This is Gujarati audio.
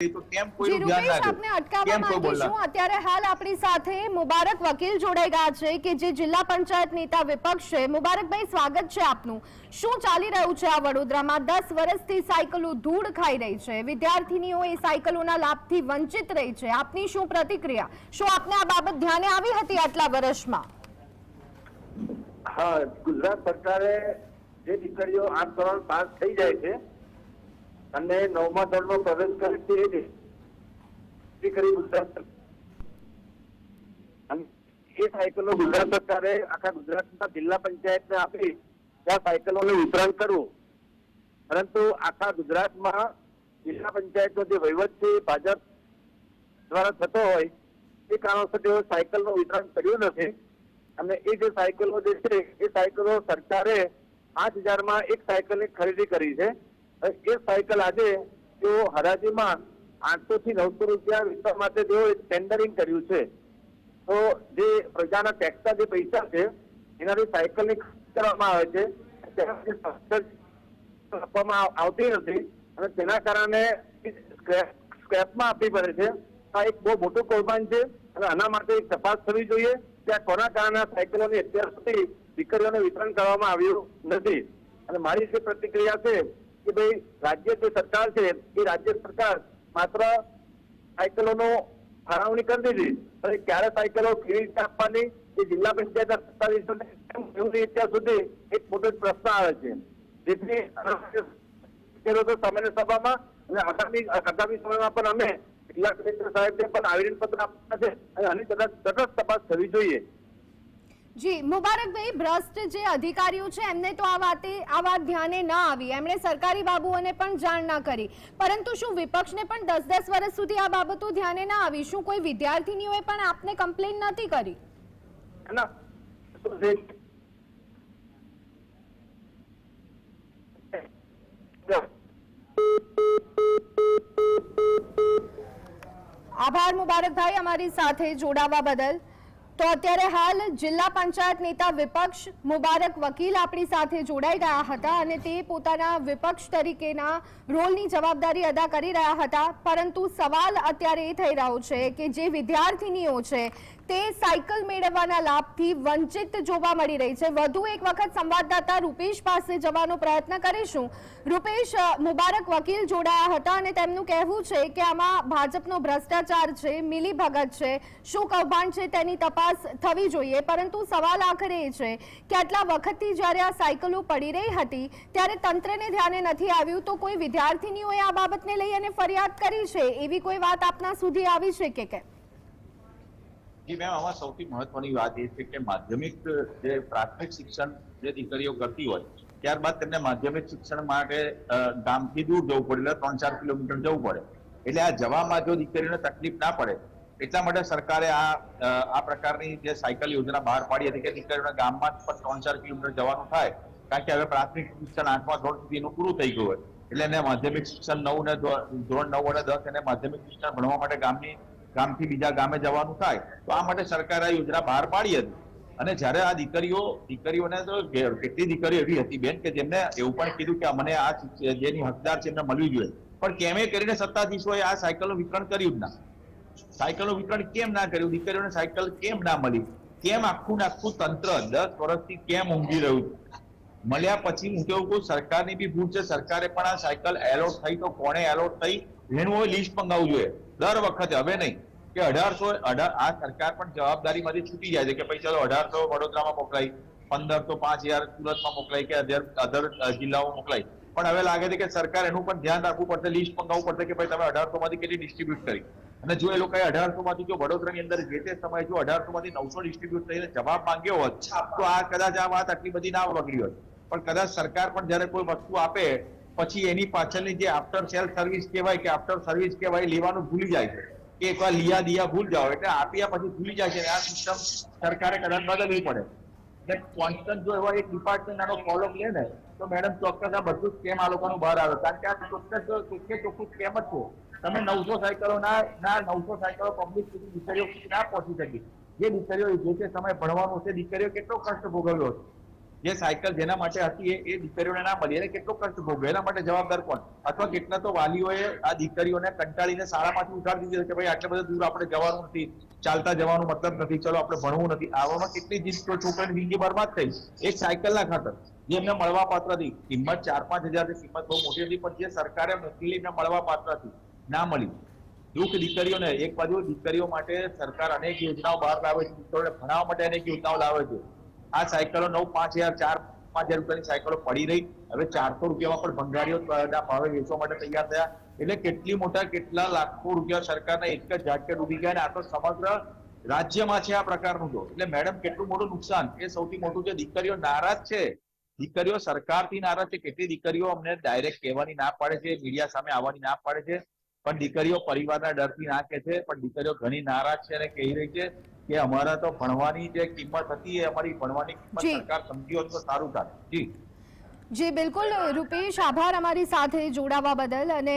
તો કેમ જી ધ્યાન ના આપને અટકાવવા કેમ કોઈ બોલના માંગીશું અત્યારે હાલ આપણી સાથે મુબારક વકીલ જોડાઈ ગયા છે કે જે જિલ્લા પંચાયત નેતા વિપક્ષ છે. મુબારકભાઈ સ્વાગત છે આપનું. શું ચાલી રહ્યું છે આ વડોદરામાં? દસ વર્ષથી સાયકલો ધૂળ ખાઈ રહી છે. વિદ્યાર્થીનીઓ એ સાયકલોના લાભથી વંચિત રહી છે. આપની શું પ્રતિક્રિયા? શું આપને આ બાબત ધ્યાને આવી હતી આટલા વર્ષમાં? હા ગુજરાત સરકારે જે દીકરીઓ આઠ ધોરણ પાસ થઈ જાય છે અને નવમા ધોરણમાં પ્રવેશ કરે તે જ. ગુજરાત એ સાયકલો ગુજરાત સરકારે આખા ગુજરાતના જિલ્લા પંચાયતને આપી ત્યાં સાયકલોનું વિતરણ કરવું. પરંતુ આખા ગુજરાતમાં જિલ્લા પંચાયતનો જે વહીવટ છે ભાજપ દ્વારા થતો હોય, એ કારણોસર તેઓ સાયકલનું વિતરણ કર્યું નથી. અને એ જે સાયકલો જે છે, એ સાયકલો સરકારે પાંચ હજારમાં એક સાયકલની ખરીદી કરી છે. એ સાયકલ આજે તેઓ હરાજીમાં આઠસો થી નવસો રૂપિયા વેચવા માટે તેઓ ટેન્ડરિંગ કર્યું છે. તો જે પ્રજાના ટેક્સના જે પૈસા છે, એનાથી સાયકલની ખરીદી કરવામાં આવે છે. આપવામાં આવતી નથી અને તેના કારણે સ્ક્રેપ- સ્ક્રેપમાં આપવી પડે છે. આ એક બહુ મોટું કૌભાંડ છે અને આના માટે એક તપાસ થવી જોઈએ કે આ કોના કારણે સાયકલોની અત્યાર સુધી દીકરીઓને વિતરણ કરવામાં આવ્યું નથી. અને મારી જે પ્રતિક્રિયા છે કે ભાઈ રાજ્ય જે સરકાર છે, એ રાજ્ય સરકાર માત્ર સાયકલોનો ફાળવણી કરી દીધી. અને ક્યારે સાયકલો કેવી રીતે આપવાની? એ જિલ્લા પંચાયત સત્તાધીશોને અત્યાર સુધી એક મોટો પ્રશ્ન આવે છે. જેથી ઉકેલો સામાન્ય સભામાં અને આગામી આગામી સમયમાં પણ અમે જિલ્લા કલેક્ટર સાહેબને પણ આવેદન પત્ર આપવાના છે અને આની તટસ્થ તપાસ થવી જોઈએ. જી મુબારકભાઈ ભ્રષ્ટ જે અધિકારીઓ છે એમને તો આ વાતે આ વાત ધ્યાને ન આવી. એમણે સરકારી બાબુઓને પણ જાણ ના કરી. પરંતુ શું વિપક્ષને પણ દસ દસ વર્ષ સુધી આ બાબતો ધ્યાને ના આવી? શું કોઈ વિદ્યાર્થીનીઓએ પણ આપને કમ્પ્લેન નથી કરી? આભાર મુબારકભાઈ અમારી સાથે જોડાવા બદલ. તો અત્યારે હાલ જિલ્લા પંચાયત નેતા વિપક્ષ મુબારક વકીલ આપણી સાથે જોડાઈ ગયા હતા અને તે પોતાના વિપક્ષ તરીકેના રોલની જવાબદારી અદા કરી રહ્યા હતા. પરંતુ સવાલ અત્યારે એ થઈ રહ્યો છે કે જે વિદ્યાર્થીનીઓ છે તે સાયકલ મેળવવાના લાભથી વંચિત જોવા મળી રહી છે. વધુ એક વખત સંવાદદાતા રૂપેશ પાસે જવાનો પ્રયત્ન કરીશું. રૂપેશ મુબારક વકીલ જોડાયા હતા અને તેમનું કહેવું છે કે આમાં ભાજપનો ભ્રષ્ટાચાર છે મિલી ભગત છે. શું કૌભાંડ છે તેની તપાસ થવી જોઈએ. પરંતુ સવાલ આખરે એ છે કે આટલા વખતથી જ્યારે આ સાયકલો પડી રહી હતી, ત્યારે તંત્રને ધ્યાને નથી આવ્યું. તો કોઈ વિદ્યાર્થીનીઓએ આ બાબતને લઈ અને ફરિયાદ કરી છે? એવી કોઈ વાત આપના સુધી આવી છે કે કેમ જી મેમ આમાં સૌથી મહત્વની વાત એ છે કે માધ્યમિક, જે પ્રાથમિક શિક્ષણ જે દીકરીઓ કરતી હોય, ત્યારબાદ તેમને માધ્યમિક શિક્ષણ માટે ગામથી દૂર જવું પડે, એટલે ત્રણ ચાર કિલોમીટર જવું પડે. એટલે આ જવામાં જો દીકરીઓને તકલીફ ના પડે, એટલા માટે સરકારે આ આ પ્રકારની જે સાયકલ યોજના બહાર પાડી હતી કે દીકરીઓને ગામમાં પણ ત્રણ ચાર કિલોમીટર જવાનું થાય, કારણ કે હવે પ્રાથમિક શિક્ષણ આઠમા ધોરણ સુધી એનું પૂરું થઈ ગયું હોય. એટલે એને માધ્યમિક શિક્ષણ નવ ને ધોરણ નવ અને દસ એને માધ્યમિક શિક્ષણ ભણવા માટે ગામની ગામથી બીજા ગામે જવાનું થાય, તો આ માટે સરકારે આ યોજના બહાર પાડી હતી. અને જ્યારે આ દીકરીઓ, દીકરીઓને તો કેટલી દીકરીઓ એવી હતી બેન કે જેમને એવું પણ કીધું કે મને આ જેની હકદાર છે એમને મળવી જોઈએ. પણ કેમે કરીને સત્તાધીશોએ આ સાયકલનું વિતરણ કર્યું જ ના. સાયકલનું વિતરણ કેમ ના કર્યું? દીકરીઓને સાયકલ કેમ ના મળી? કેમ આખું આખું તંત્ર દસ વર્ષથી કેમ ઊંઘી રહ્યું? મળ્યા પછી હું કેવું કહું, સરકારની બી ભૂલ છે. સરકારે પણ આ સાયકલ એલોટ થઈ તો કોણે એલોટ થઈ? એનું લિસ્ટ મંગાવવું જોઈએ. દર વખતે હવે નહીં કે અઢારસો, અઢાર, આ સરકાર પણ જવાબદારીમાંથી છૂટી જાય છે કે ભાઈ ચલો અઢારસો વડોદરામાં મોકલાય પંદર તો પાંચ હજાર સુરતમાં મોકલાય કે અધર જિલ્લાઓમાં મોકલાય. પણ હવે લાગે છે કે સરકાર એનું પણ ધ્યાન રાખવું પડશે લિસ્ટ મંગાવવું પડશે કે ભાઈ તમે અઢારસો માંથી કેટલી ડિસ્ટ્રીબ્યુટ કરી. અને જો એ લોકોએ અઢારસો માંથી જો વડોદરાની અંદર જે તે સમયે જો અઢારસો માંથી નવસો ડિસ્ટ્રીબ્યુટ થઈને જવાબ માંગ્યો હોત, તો આ કદાચ આ વાત આટલી બધી ના વગડી હોત. પણ કદાચ સરકાર પણ જયારે કોઈ વસ્તુ આપે પછી એની પાછળની જે આફ્ટર સેલ સર્વિસ કહેવાય કે આફ્ટર સર્વિસ કહેવાય લેવાનું ભૂલી જાય છે. કે એકવાર લિયા દિયા ભૂલ જાઓ, એટલે આપ્યા પછી ભૂલી જાય છે. આ સિસ્ટમ સરકારે કદાચ બદલવી પડે. એટલે કોન્સ્ટન્ટ જો એવા એક ડિપાર્ટમેન્ટ આનો ફોલો લે ને, તો મેડમ ચોક્કસ આ બધું સ્કેમ આ લોકોનું બહાર આવે. કારણ કે આ ચોક્કસ ચોખ્ખે ચોખ્ખું સ્કેમ જ છે. તમે નવસો સાયકલો ના ના નવસો સાયકલો પબ્લિક સુધી દીકરીઓ ના પહોંચી શકી. જે દીકરીઓ જે તે સમય ભણવાનું છે, દીકરીઓ કેટલો કષ્ટ ભોગવ્યો છે જે સાયકલ જેના માટે હતી એ- દીકરીઓને ના મળી. કેટલો કષ્ટ ભોગવ્યો એના માટે જવાબદાર કોણ? અથવા કેટલા તો વાલીઓએ આ દીકરીઓને કંટાળીને શાળામાંથી ઉઠાડી દીધી કે ભાઈ, આટલા બધા દૂર આપણે જવાનું નથી, ચાલતા જવાનું મતલબ નથી, ચલો આપણે ભણવું નથી. આવામાં કેટલી જીત છોકરાની જિંદગી બરબાદ થઈ. એક સાયકલના ખાતર, જે એમને મળવા પાત્ર હતી. કિંમત ચાર પાંચ હજાર કિંમત બહુ મોટી હતી, પણ જે સરકારે મોકલી એમને મળવા પાત્ર હતી, ના મળી. દુઃખ દીકરીઓને, એક બાજુ દીકરીઓ માટે સરકાર અનેક યોજનાઓ બહાર લાવે છે, દીકરીઓને ભણાવવા માટે અનેક યોજનાઓ લાવે છે. આ સાયકલો નવ, પાંચ હજાર, ચાર, પાંચ હજાર રૂપિયાની સાયકલો પડી રહી. હવે ચારસો રૂપિયામાં પણ ભંગારીઓના ભાવે વેચવા માટે તૈયાર થયા. એટલે કેટલી મોટા, કેટલા લાખો રૂપિયા સરકારના એક જ ઝાટકે ડૂબી ગયા આ તો સમગ્ર રાજ્યમાં છે આ પ્રકારનું જો. એટલે મેડમ, કેટલું મોટું નુકસાન. એ સૌથી મોટું છે દીકરીઓ નારાજ છે, દીકરીઓ સરકારથી નારાજ છે, કેટલી દીકરીઓ અમને ડાયરેક્ટ કહેવાની ના પાડે છે મીડિયા સામે આવવાની ના પાડે છે. પણ દીકરીઓ પરિવારના ડરથી ના કે છે, પણ દીકરીઓ ઘણી નારાજ છે અને કહી રહી છે. કે અમારા તો ભણવાની જે કિંમત હતી એ અમારી ભણવાની કિંમત સરકાર સમજી હોત તો સારું થાય જી. જી બિલકુલ. રૂપેશ આભાર અમારી સાથે જોડાવા બદલ અને